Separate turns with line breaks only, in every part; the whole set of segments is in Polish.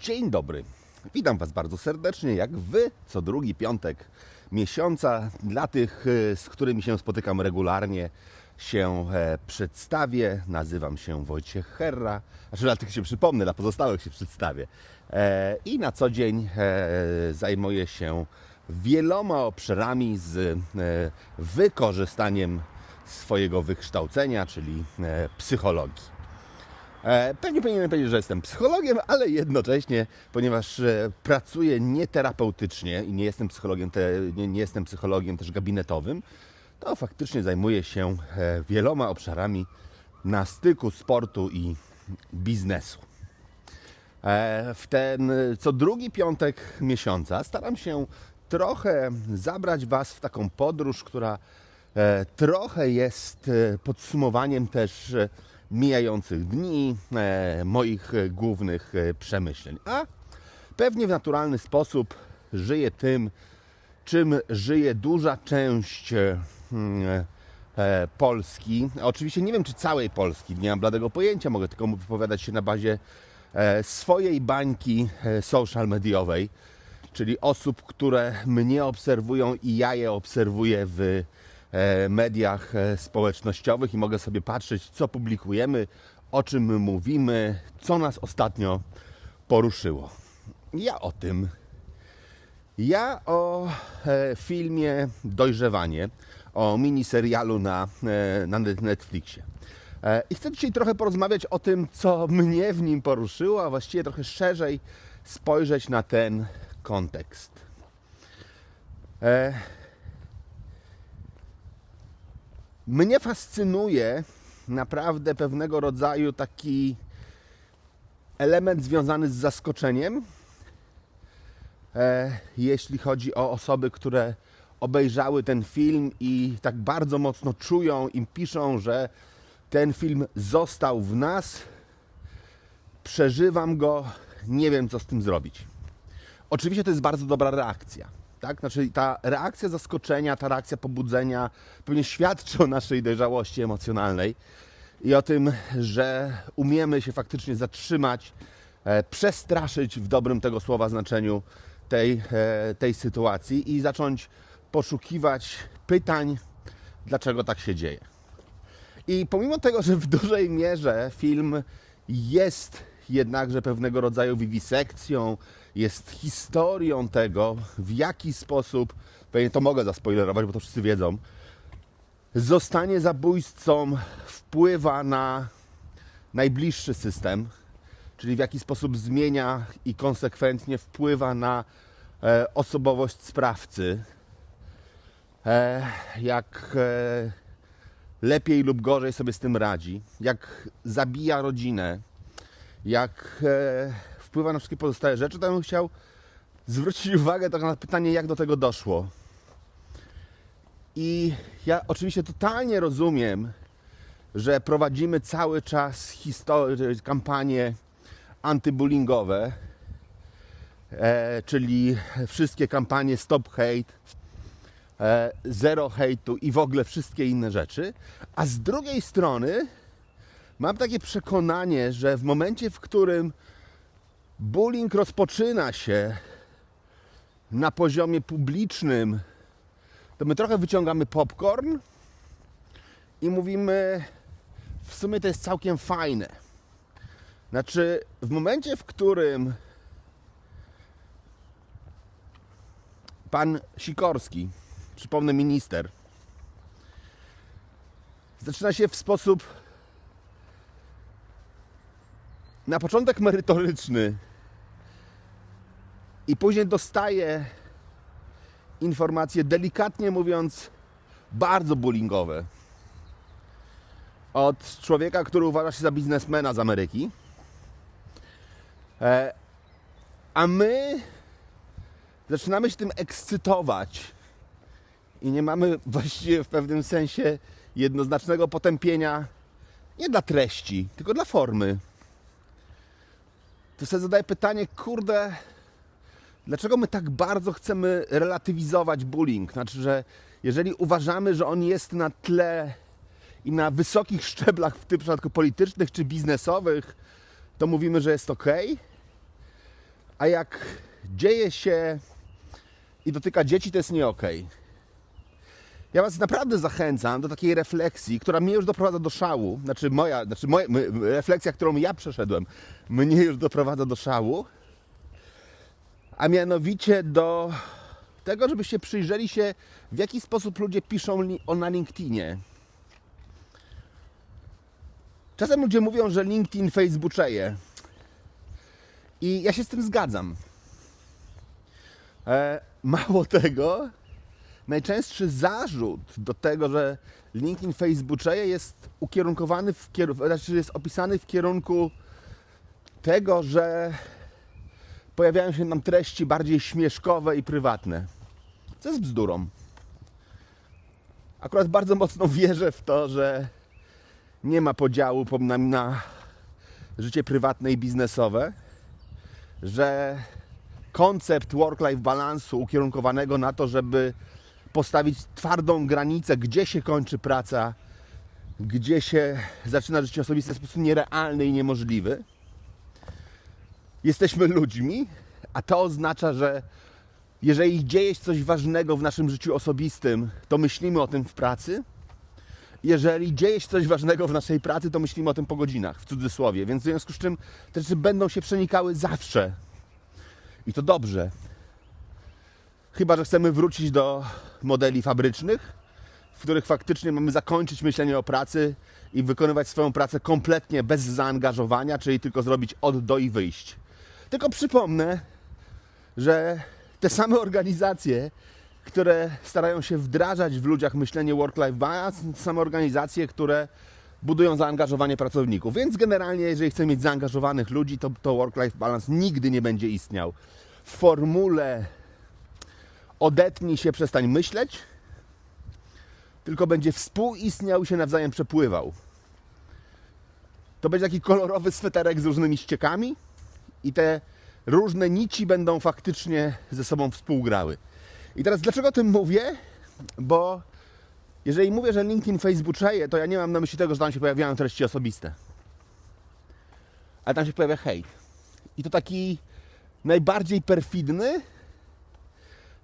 Dzień dobry. Witam Was bardzo serdecznie, jak Wy, co drugi piątek miesiąca. Dla tych, e, z którymi się spotykam regularnie, się e, przedstawię. Nazywam się Wojciech Herra. Znaczy, dla tych się przypomnę, dla pozostałych się przedstawię. E, I na co dzień zajmuję się wieloma obszarami z wykorzystaniem swojego wykształcenia, czyli psychologii. E, Pewnie powinienem powiedzieć, że jestem psychologiem, ale jednocześnie, ponieważ e, pracuję nieterapeutycznie i nie jestem psychologiem, nie, nie jestem psychologiem też gabinetowym, to faktycznie zajmuję się e, wieloma obszarami na styku sportu i biznesu. W ten co drugi piątek miesiąca staram się trochę zabrać Was w taką podróż, która trochę jest podsumowaniem też mijających dni, e, moich głównych e, przemyśleń. A pewnie w naturalny sposób żyję tym, czym żyje duża część e, Polski. Oczywiście nie wiem, czy całej Polski, nie mam bladego pojęcia, mogę tylko wypowiadać się na bazie swojej bańki social mediowej, czyli osób, które mnie obserwują i ja je obserwuję w mediach e, społecznościowych i mogę sobie patrzeć, co publikujemy, o czym mówimy, co nas ostatnio poruszyło. Ja o tym ja o e, filmie Dojrzewanie, o miniserialu na, e, na Netflixie. E, I chcę dzisiaj trochę porozmawiać o tym, co mnie w nim poruszyło, a właściwie trochę szerzej spojrzeć na ten kontekst. E, mnie fascynuje naprawdę pewnego rodzaju taki element związany z zaskoczeniem, e, jeśli chodzi o osoby, które obejrzały ten film i tak bardzo mocno czują i piszą, że ten film został w nas, przeżywam go, nie wiem co z tym zrobić. Oczywiście to jest bardzo dobra reakcja. Tak? Znaczy, ta reakcja zaskoczenia, ta reakcja pobudzenia pewnie świadczy o naszej dojrzałości emocjonalnej i o tym, że umiemy się faktycznie zatrzymać, e, przestraszyć w dobrym tego słowa znaczeniu tej, e, tej sytuacji i zacząć poszukiwać pytań, dlaczego tak się dzieje. I pomimo tego, że w dużej mierze film jest jednakże pewnego rodzaju wiwisekcją, jest historią tego, w jaki sposób, pewnie to mogę zaspoilerować, bo to wszyscy wiedzą, zostanie zabójcą wpływa na najbliższy system, czyli w jaki sposób zmienia i konsekwentnie wpływa na e, osobowość sprawcy, e, jak e, lepiej lub gorzej sobie z tym radzi, jak zabija rodzinę, jak e, wpływa na wszystkie pozostałe rzeczy, to bym chciał zwrócić uwagę na pytanie, jak do tego doszło. I ja oczywiście totalnie rozumiem, że prowadzimy cały czas kampanie antybullyingowe, e, czyli wszystkie kampanie Stop Hate, e, Zero Hate'u i w ogóle wszystkie inne rzeczy. A z drugiej strony mam takie przekonanie, że w momencie, w którym bullying rozpoczyna się na poziomie publicznym, to my trochę wyciągamy popcorn i mówimy, w sumie to jest całkiem fajne. Znaczy, w momencie, w którym pan Sikorski, przypomnę minister, zaczyna się w sposób na początek merytoryczny i później dostaje informacje, delikatnie mówiąc, bardzo bullyingowe od człowieka, który uważa się za biznesmena z Ameryki. E, a my zaczynamy się tym ekscytować i nie mamy właściwie w pewnym sensie jednoznacznego potępienia nie dla treści, tylko dla formy. To sobie zadaję pytanie, kurde, dlaczego my tak bardzo chcemy relatywizować bullying? Znaczy, że jeżeli uważamy, że on jest na tle i na wysokich szczeblach, w tym przypadku politycznych czy biznesowych, to mówimy, że jest ok. a jak dzieje się i dotyka dzieci, to jest nie okej. Ja Was naprawdę zachęcam do takiej refleksji, która mnie już doprowadza do szału. Znaczy, moja, znaczy moja, refleksja, którą ja przeszedłem, mnie już doprowadza do szału. A mianowicie do tego, żebyście przyjrzeli się, w jaki sposób ludzie piszą na LinkedInie. Czasem ludzie mówią, że LinkedIn Facebookeje. I ja się z tym zgadzam. E, mało tego, najczęstszy zarzut do tego, że LinkedIn Facebookeje jest ukierunkowany w kierunku, znaczy jest opisany w kierunku tego, że pojawiają się nam treści bardziej śmieszkowe i prywatne. Co jest bzdurą. Akurat bardzo mocno wierzę w to, że nie ma podziału po- na, na życie prywatne i biznesowe, że koncept work-life balansu ukierunkowanego na to, żeby postawić twardą granicę, gdzie się kończy praca, gdzie się zaczyna życie osobiste, po prostu nierealny i niemożliwy. Jesteśmy ludźmi, a to oznacza, że jeżeli dzieje się coś ważnego w naszym życiu osobistym, to myślimy o tym w pracy. Jeżeli dzieje się coś ważnego w naszej pracy, to myślimy o tym po godzinach, w cudzysłowie. Więc w związku z czym te rzeczy będą się przenikały zawsze. I to dobrze. Chyba, że chcemy wrócić do modeli fabrycznych, w których faktycznie mamy zakończyć myślenie o pracy i wykonywać swoją pracę kompletnie bez zaangażowania, czyli tylko zrobić od do i wyjść. Tylko przypomnę, że te same organizacje, które starają się wdrażać w ludziach myślenie work-life balance, same organizacje, które budują zaangażowanie pracowników. Więc generalnie, jeżeli chcemy mieć zaangażowanych ludzi, to, to work-life balance nigdy nie będzie istniał. W formule odetnij się, przestań myśleć, tylko będzie współistniał się nawzajem przepływał. To będzie taki kolorowy sweterek z różnymi ściekami i te różne nici będą faktycznie ze sobą współgrały. I teraz dlaczego o tym mówię? Bo jeżeli mówię, że LinkedIn Facebookeje, to ja nie mam na myśli tego, że tam się pojawiają treści osobiste. Ale tam się pojawia hejt. I to taki najbardziej perfidny,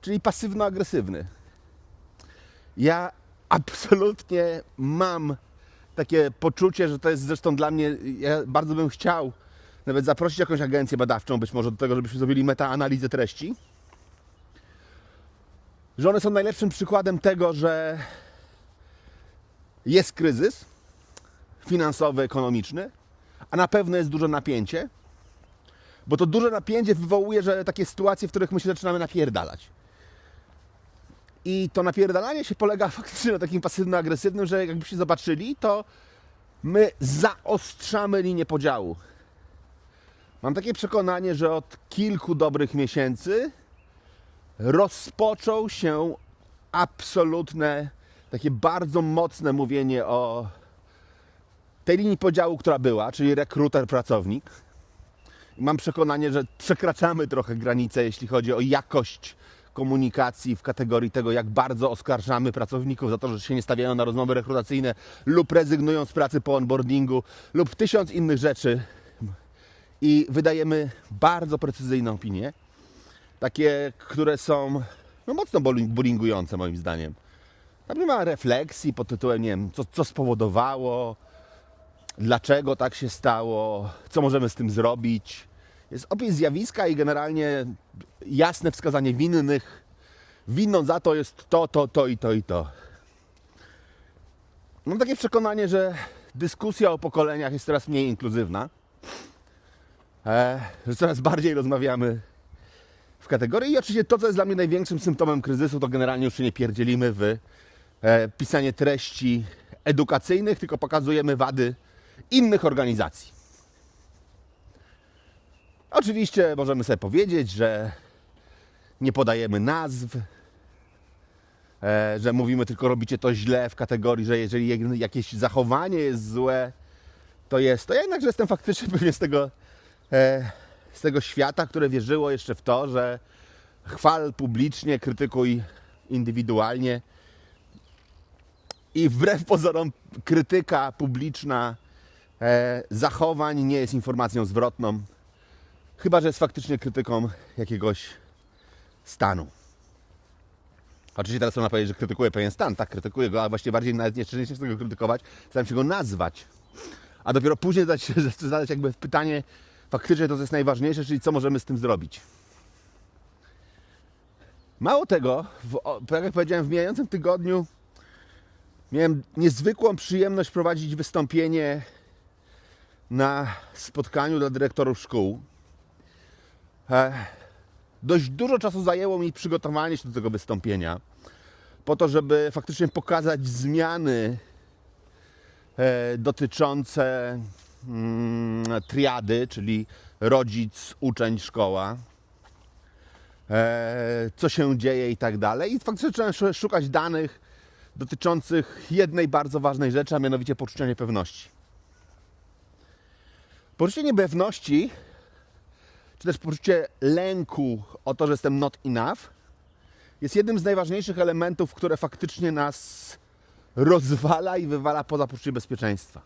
czyli pasywno-agresywny. Ja absolutnie mam takie poczucie, że to jest zresztą dla mnie, ja bardzo bym chciał nawet zaprosić jakąś agencję badawczą być może do tego, żebyśmy zrobili metaanalizę treści. Że one są najlepszym przykładem tego, że jest kryzys finansowy, ekonomiczny, a na pewno jest duże napięcie, bo to duże napięcie wywołuje, że takie sytuacje, w których my się zaczynamy napierdalać. I to napierdalanie się polega faktycznie na takim pasywno-agresywnym, że jakbyście zobaczyli, to my zaostrzamy linię podziału. Mam takie przekonanie, że od kilku dobrych miesięcy rozpoczął się absolutne, takie bardzo mocne mówienie o tej linii podziału, która była, czyli rekruter, pracownik. I mam przekonanie, że przekraczamy trochę granicę, jeśli chodzi o jakość komunikacji w kategorii tego, jak bardzo oskarżamy pracowników za to, że się nie stawiają na rozmowy rekrutacyjne lub rezygnują z pracy po onboardingu lub tysiąc innych rzeczy. I wydajemy bardzo precyzyjne opinie, takie, które są no, mocno bullying- bullyingujące moim zdaniem. Tam nie ma refleksji pod tytułem, nie wiem, co, co spowodowało, dlaczego tak się stało, co możemy z tym zrobić. Jest opis zjawiska i generalnie jasne wskazanie winnych. Winną za to jest to, to, to i to i to. Mam takie przekonanie, że dyskusja o pokoleniach jest coraz mniej inkluzywna. E, że coraz bardziej rozmawiamy w kategorii. I oczywiście to, co jest dla mnie największym symptomem kryzysu, to generalnie już się nie pierdzielimy w e, pisanie treści edukacyjnych, tylko pokazujemy wady innych organizacji. Oczywiście możemy sobie powiedzieć, że nie podajemy nazw, e, że mówimy tylko robicie to źle w kategorii, że jeżeli jak- jakieś zachowanie jest złe, to jest to. Ja jednakże jestem faktycznie pewnie z tego, e, z tego świata, które wierzyło jeszcze w to, że chwal publicznie, krytykuj indywidualnie. I wbrew pozorom krytyka publiczna e, zachowań nie jest informacją zwrotną. Chyba, że jest faktycznie krytyką jakiegoś stanu. Oczywiście teraz można powiedzieć, że krytykuje pewien stan. Tak, krytykuje go, ale właściwie bardziej nawet nie chcę tego krytykować, staram się go nazwać. A dopiero później zadać, zadać jakby pytanie faktycznie to, jest najważniejsze, czyli co możemy z tym zrobić. Mało tego, w, tak jak powiedziałem, w mijającym tygodniu miałem niezwykłą przyjemność prowadzić wystąpienie na spotkaniu dla dyrektorów szkół. Dość dużo czasu zajęło mi przygotowanie się do tego wystąpienia, po to, żeby faktycznie pokazać zmiany e, dotyczące mm, triady, czyli rodzic, uczeń, szkoła, e, co się dzieje i tak dalej. I faktycznie zacząłem sz- szukać danych dotyczących jednej bardzo ważnej rzeczy, a mianowicie poczucia niepewności. Poczucie niepewności, czy też poczucie lęku o to, że jestem not enough, jest jednym z najważniejszych elementów, które faktycznie nas rozwala i wywala poza poczucie bezpieczeństwa.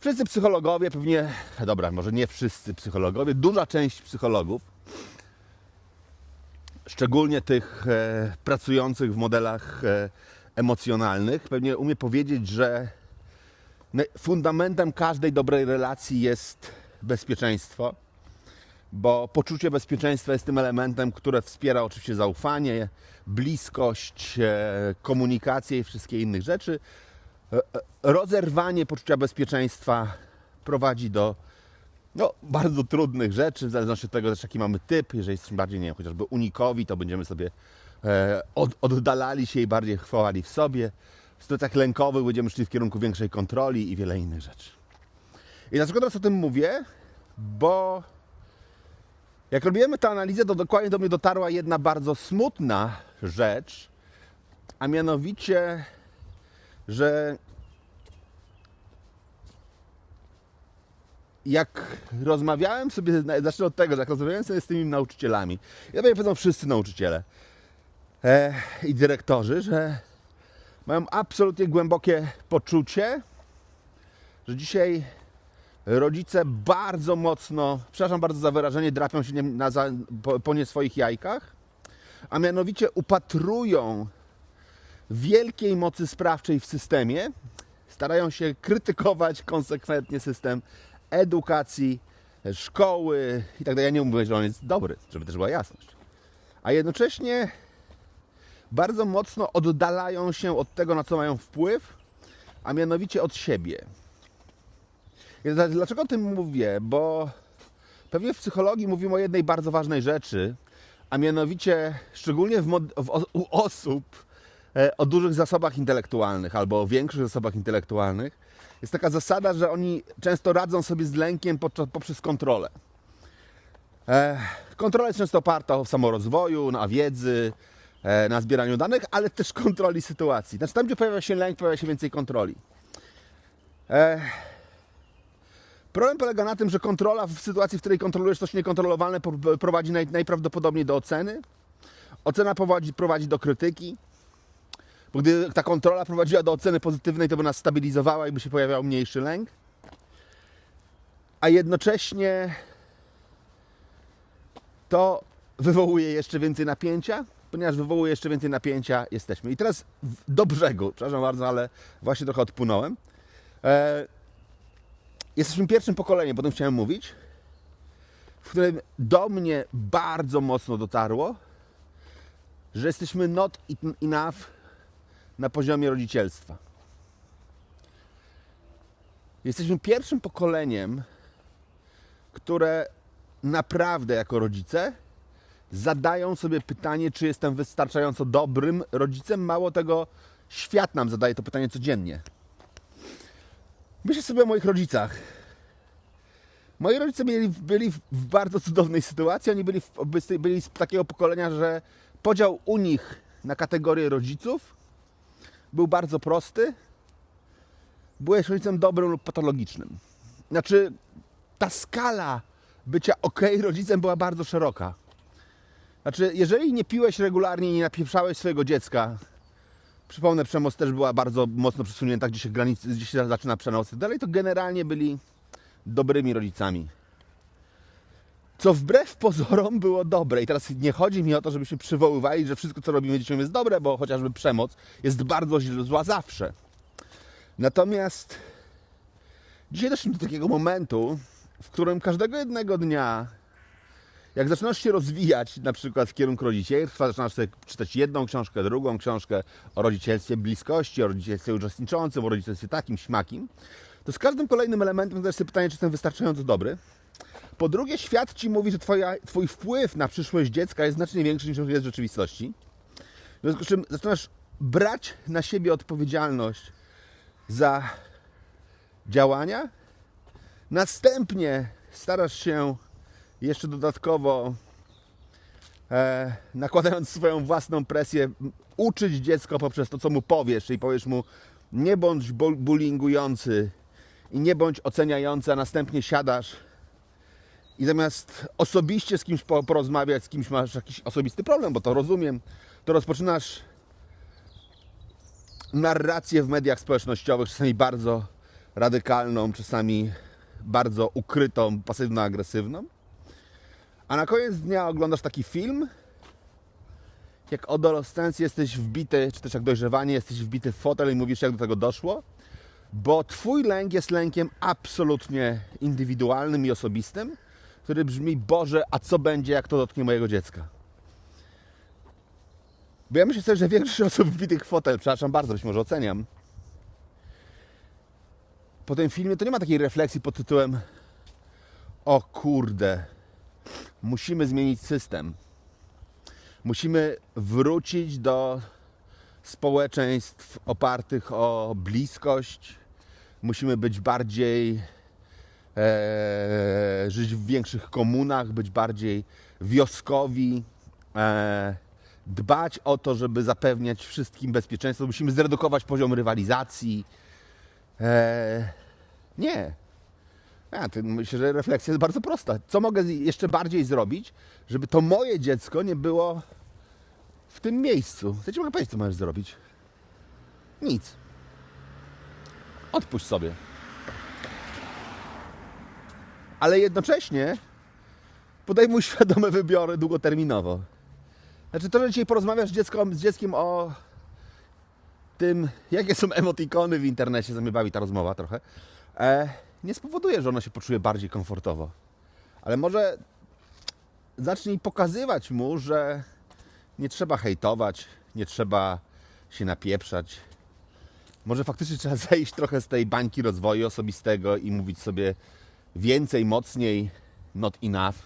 Wszyscy psychologowie, pewnie, dobra, może nie wszyscy psychologowie, duża część psychologów, szczególnie tych e, pracujących w modelach e, emocjonalnych, pewnie umie powiedzieć, że fundamentem każdej dobrej relacji jest bezpieczeństwo, bo poczucie bezpieczeństwa jest tym elementem, które wspiera oczywiście zaufanie, bliskość, e, komunikację i wszystkie innych rzeczy. E, e, Rozerwanie poczucia bezpieczeństwa prowadzi do no, bardzo trudnych rzeczy, w zależności od tego też jaki mamy typ. Jeżeli jesteśmy bardziej, nie wiem, chociażby unikowi, to będziemy sobie od, oddalali się i bardziej chwałali w sobie. W sytuacjach lękowych będziemy szli w kierunku większej kontroli i wiele innych rzeczy. I dlaczego teraz o tym mówię? Bo jak robiłem tę analizę, to dokładnie do mnie dotarła jedna bardzo smutna rzecz, a mianowicie, że jak rozmawiałem sobie, zacznę od tego, że jak rozmawiałem sobie z tymi nauczycielami, ja pewnie powiedzą wszyscy nauczyciele e, i dyrektorzy, że mają absolutnie głębokie poczucie, że dzisiaj rodzice bardzo mocno, przepraszam bardzo za wyrażenie, drapią się na, po, po nie swoich jajkach, a mianowicie upatrują wielkiej mocy sprawczej w systemie, starają się krytykować konsekwentnie system edukacji, szkoły i tak dalej. Ja nie mówię, że on jest dobry, żeby też była jasność. A jednocześnie bardzo mocno oddalają się od tego, na co mają wpływ, a mianowicie od siebie. Dlaczego o tym mówię? Bo pewnie w psychologii mówimy o jednej bardzo ważnej rzeczy, a mianowicie szczególnie w w, u osób e, o dużych zasobach intelektualnych albo o większych zasobach intelektualnych, jest taka zasada, że oni często radzą sobie z lękiem podczas, poprzez kontrolę. E, kontrola jest często oparta o samorozwoju, na wiedzy, e, na zbieraniu danych, ale też kontroli sytuacji. Znaczy tam, gdzie pojawia się lęk, pojawia się więcej kontroli. E, Problem polega na tym, że kontrola w sytuacji, w której kontrolujesz coś niekontrolowalne, prowadzi naj, najprawdopodobniej do oceny. Ocena prowadzi, prowadzi do krytyki. Bo gdy ta kontrola prowadziła do oceny pozytywnej, to by nas stabilizowała i by się pojawiał mniejszy lęk. A jednocześnie to wywołuje jeszcze więcej napięcia. Ponieważ wywołuje jeszcze więcej napięcia, jesteśmy. I teraz do brzegu, przepraszam bardzo, ale właśnie trochę odpłynąłem. E, jesteśmy pierwszym pokoleniem, potem chciałem mówić, w którym do mnie bardzo mocno dotarło, że jesteśmy not enough na poziomie rodzicielstwa. Jesteśmy pierwszym pokoleniem, które naprawdę jako rodzice zadają sobie pytanie, czy jestem wystarczająco dobrym rodzicem. Mało tego, świat nam zadaje to pytanie codziennie. Myślę sobie o moich rodzicach. Moi rodzice byli, w- bardzo cudownej sytuacji. Oni byli, w, byli z takiego pokolenia, że podział u nich na kategorie rodziców był bardzo prosty. Byłeś rodzicem dobrym lub patologicznym. Znaczy, ta skala bycia ok rodzicem była bardzo szeroka. Znaczy, jeżeli nie piłeś regularnie i nie napieprzałeś swojego dziecka, przypomnę, przemoc też była bardzo mocno przesunięta, gdzie się granicy, gdzie się zaczyna przemoc tak dalej, to generalnie byli dobrymi rodzicami. co wbrew pozorom było dobre. I teraz nie chodzi mi o to, żebyśmy przywoływali, że wszystko, co robimy dzieciom jest dobre, bo chociażby przemoc jest bardzo zła zawsze. Natomiast dzisiaj doszliśmy do takiego momentu, w którym każdego jednego dnia, jak zaczynasz się rozwijać, na przykład w kierunku rodzicielstwa, zaczynasz sobie czytać jedną książkę, drugą książkę o rodzicielstwie bliskości, o rodzicielstwie uczestniczącym, o rodzicielstwie takim, śmakim, to z każdym kolejnym elementem zadajesz sobie pytanie, czy jestem wystarczająco dobry. Po drugie, świat ci mówi, że twoja, twój wpływ na przyszłość dziecka jest znacznie większy niż jest w rzeczywistości. W związku z czym zaczynasz brać na siebie odpowiedzialność za działania. Następnie starasz się jeszcze dodatkowo, e, nakładając swoją własną presję, uczyć dziecko poprzez to, co mu powiesz, czyli powiesz mu, nie bądź bu- bullyingujący i nie bądź oceniający, a następnie siadasz i zamiast osobiście z kimś po- porozmawiać, z kimś masz jakiś osobisty problem, bo to rozumiem, to rozpoczynasz narrację w mediach społecznościowych, czasami bardzo radykalną, czasami bardzo ukrytą, pasywno-agresywną. A na koniec dnia oglądasz taki film, jak adolescencji jesteś wbity, czy też jak dojrzewanie jesteś wbity w fotel i mówisz, jak do tego doszło, bo twój lęk jest lękiem absolutnie indywidualnym i osobistym, który brzmi, Boże, a co będzie, jak to dotknie mojego dziecka? Bo ja myślę sobie, że większość osób wbitych w fotel, przepraszam bardzo, być może oceniam, po tym filmie to nie ma takiej refleksji pod tytułem o kurde, musimy zmienić system. Musimy wrócić do społeczeństw opartych o bliskość. Musimy być bardziej e, żyć w większych komunach, być bardziej wioskowi, e, dbać o to, żeby zapewniać wszystkim bezpieczeństwo. Musimy zredukować poziom rywalizacji. E, nie. Ja, myślę, że refleksja jest bardzo prosta. Co mogę jeszcze bardziej zrobić, żeby to moje dziecko nie było w tym miejscu? Ja ci mogę powiedzieć, co możesz zrobić. Nic. Odpuść sobie. Ale jednocześnie podejmuj świadome wybory długoterminowo. Znaczy to, że dzisiaj porozmawiasz z, dzieckiem, z dzieckiem o tym, jakie są emotikony w internecie, mnie bawi ta rozmowa trochę, e, nie spowoduje, że ono się poczuje bardziej komfortowo. Ale może zacznij pokazywać mu, że nie trzeba hejtować, nie trzeba się napieprzać. Może faktycznie trzeba zejść trochę z tej bańki rozwoju osobistego i mówić sobie więcej, mocniej, not enough.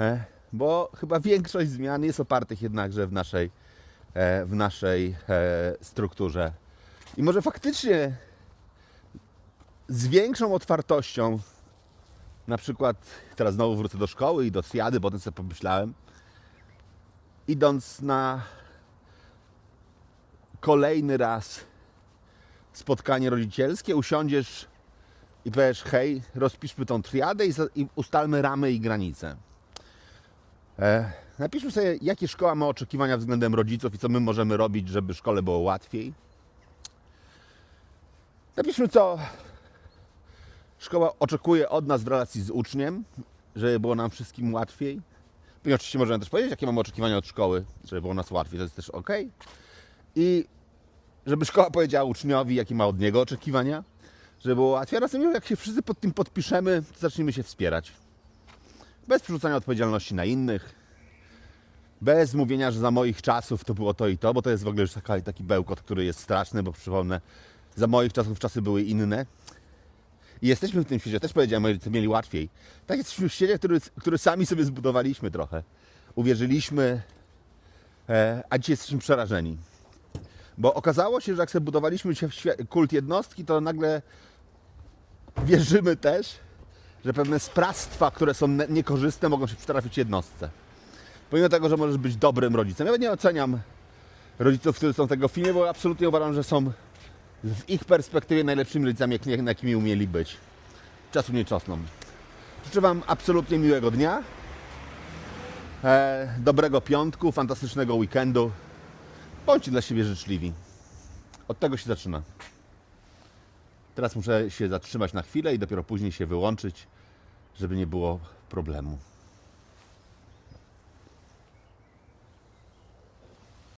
E, bo chyba większość zmian jest opartych jednakże w naszej, e, w naszej e, strukturze. I może faktycznie z większą otwartością, na przykład teraz znowu wrócę do szkoły i do triady, tym sobie pomyślałem, idąc na kolejny raz spotkanie rodzicielskie, usiądziesz i powiesz, hej, rozpiszmy tą triadę i ustalmy ramy i granice. E, napiszmy sobie, jakie szkoła ma oczekiwania względem rodziców i co my możemy robić, żeby szkole było łatwiej. Napiszmy, co szkoła oczekuje od nas w relacji z uczniem, żeby było nam wszystkim łatwiej. I oczywiście możemy też powiedzieć, jakie mamy oczekiwania od szkoły, żeby było nas łatwiej, to jest też ok. I żeby szkoła powiedziała uczniowi, jakie ma od niego oczekiwania, żeby było łatwiej. A następnie, jak się wszyscy pod tym podpiszemy, to zacznijmy się wspierać. Bez przerzucania odpowiedzialności na innych. Bez mówienia, że za moich czasów to było to i to, bo to jest w ogóle już taka, taki bełkot, który jest straszny, bo przypomnę, za moich czasów czasy były inne. I jesteśmy w tym świecie, też powiedziałem, rodzice mieli łatwiej. Tak jesteśmy w świecie, który, który sami sobie zbudowaliśmy trochę. Uwierzyliśmy, e, a dzisiaj jesteśmy przerażeni. Bo okazało się, że jak sobie budowaliśmy się w kult jednostki, to nagle wierzymy też, że pewne sprawstwa, które są ne- niekorzystne, mogą się przytrafić jednostce. Pomimo tego, że możesz być dobrym rodzicem. Ja nie oceniam rodziców, którzy są tego filmie, bo absolutnie uważam, że są w ich perspektywie najlepszymi rodzicami, jakimi umieli być. Czasu nie czosną. Życzę Wam absolutnie miłego dnia, e, dobrego piątku, fantastycznego weekendu. Bądźcie dla siebie życzliwi. Od tego się zaczyna. Teraz muszę się zatrzymać na chwilę i dopiero później się wyłączyć, żeby nie było problemu.